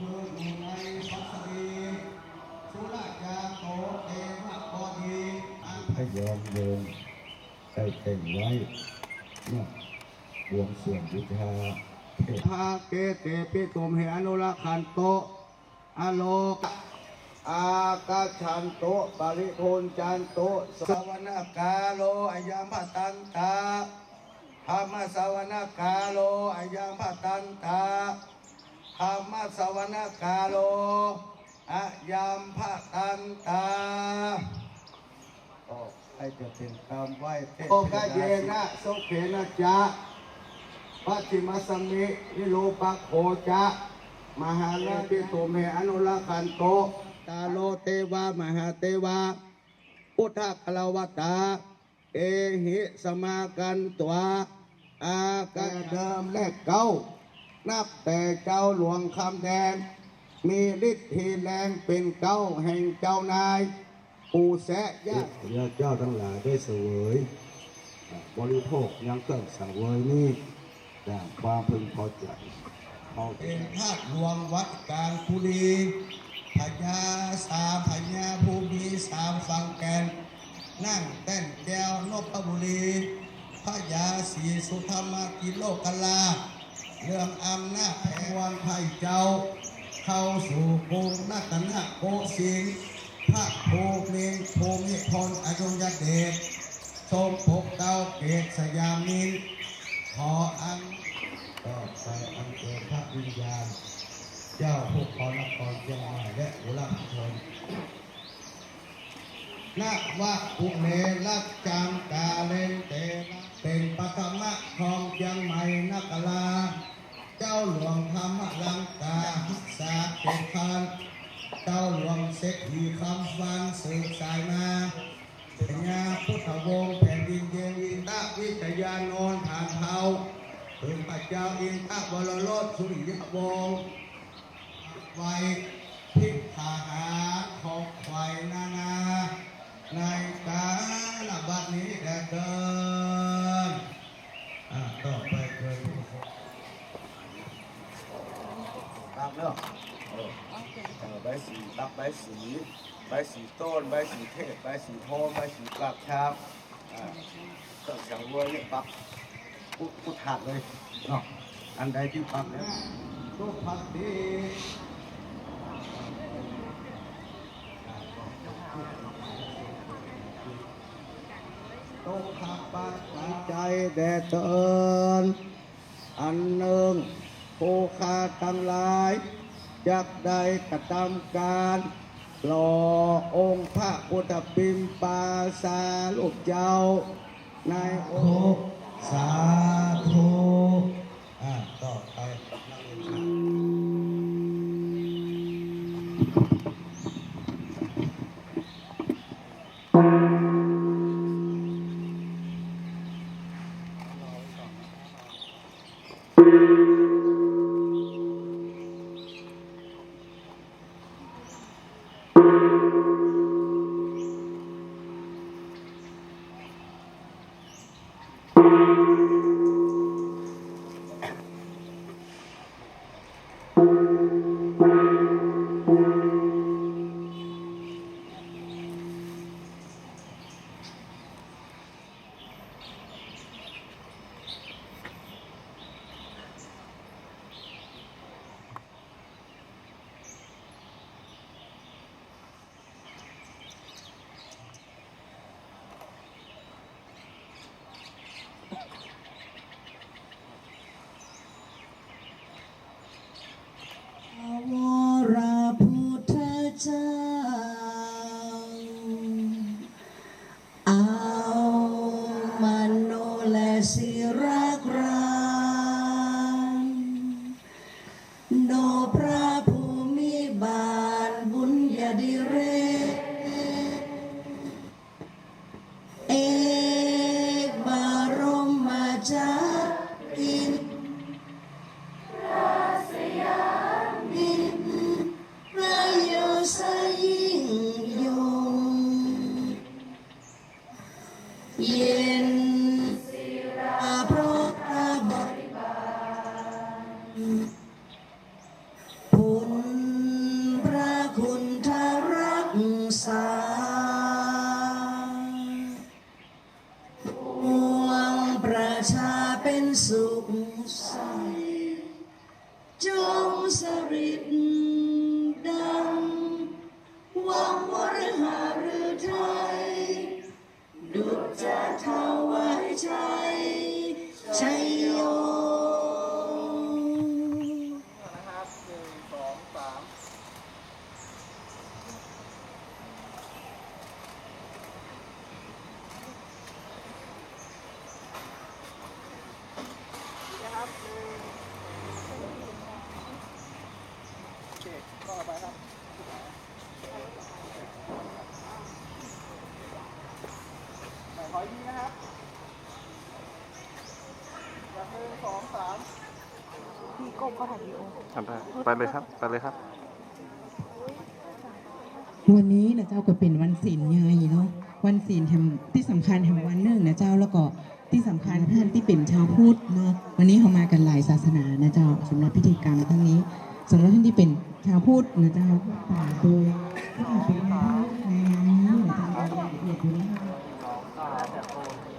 คืออยู่ในพัสดีสุราจาโตเตมะบดีอันให้ยอมเดินใส่เต่งไว้เมื่อบวงสรวงบูชาพาเกเตปิตุมเหอนุรักขันโตอโลกอากาชันโตปริโทนจันโตสวนากาโลอายัมตันตาธรรมสวนากาโลอายัมตันตา ธรรมสวนากาโลอายัมปตันตาก็ให้จะเป็นคำไหว้เทพโอกาเยนะโสเขนะจ๊ะปัจฉิมสมินิโลปักโขจะมหาลาภิตุเมอนุรักขันโตตาโลเตวามหาเทวาพุทธคลาวตาเอหิสมากันตัวอากาเดิมและเก้า นับแต่เจ้าหลวงคำแดง มีฤทธิ์ที่แรงเป็นเก้าแห่งเจ้านาย ปู่แสะยะญาติเจ้าทั้งหลายได้เสวย บริโภคยังเกิดเสวยนี้อย่างความพึงพอใจพอใจเป็นภาคหลวงวัดกลางคุรีพญาสามพญาภูมิสามฝั่งแกน นั่งเต้นแก้วนพบุรีพญาสีสุธรรมกิโลกลา เรื่องอำนาจแห่งวันไผ่เจ้า เข้าสู่กรุงนัตนะโกสินทร์พระภูมิภูมิพลอดุลยเดชทรงปกเก้าเกตสยามินขออันก็ไปอันเชิญพระวิญญาณ เจ้าผู้ครนครเชียงใหม่และอุลาชนนักวะอุเลลักจังกาเลนเตนะเป็นปฐมะของเชียงใหม่นักลา เจ้าหลวงธรรมลังกาสาเกตพานเจ้าหลวงเศรษฐีคำฟังสืบสายมาพญาพุทธวงศ์แผ่นดินเยวินตะวิทยานนท์ผ่านเทาถึงพระเจ้าอินทวรโรสสุริยวงศ์ไว้พิพาหาของไฟนานา ในกาลบัดนี้แด่เดินอ่าต่อไปเกินผู้คนตามเนาะเออเออใบ สีตับใบสี ใบสีต้น ใบสีเทศ ใบสีโพใบสีกลับชาบอ่าก็เสียงวัวเนี่ยปักพูดพูดขาเลยเนาะอันใดที่ปักแล้วทุกพักดีตกขับปักปัจใจแด่เตินอันหนึ่งผู้ขาทั้งหลาย จักได้กระทำการหล่อองค์พระพุทธปิมปาสาลูกเจ้า ในองค์สาธุอ่าต่อ เป็นสุขใสจงสริดดังวังวรหารือไทยดุจจะทวายชัยชัยโย นะครับหนึ่งสองสามนะครับหนึ่ง โอเคต่อไปครับหนขออีกทีนะครับจากหนึ่งสองสามไปเลยครับ ไปเลยครับ วันนี้นะเจ้าก็เป็นวันศีลใหญ่เนาะวันศีลแห่งที่สำคัญแห่งวันหนึ่งนะเจ้าแล้วก็ที่สำคัญท่านที่เป็นชาวพุทธเนาะวันนี้เขามากันหลายศาสนานะเจ้าสำหรับพิธีกรรมครั้งนี้สำหรับ ท่านที่เป็นชาวพุทธนะเจ้าป่าโดยที่เป็นในงานนี้นะจ้ารายละเอียดอยู่นะคะ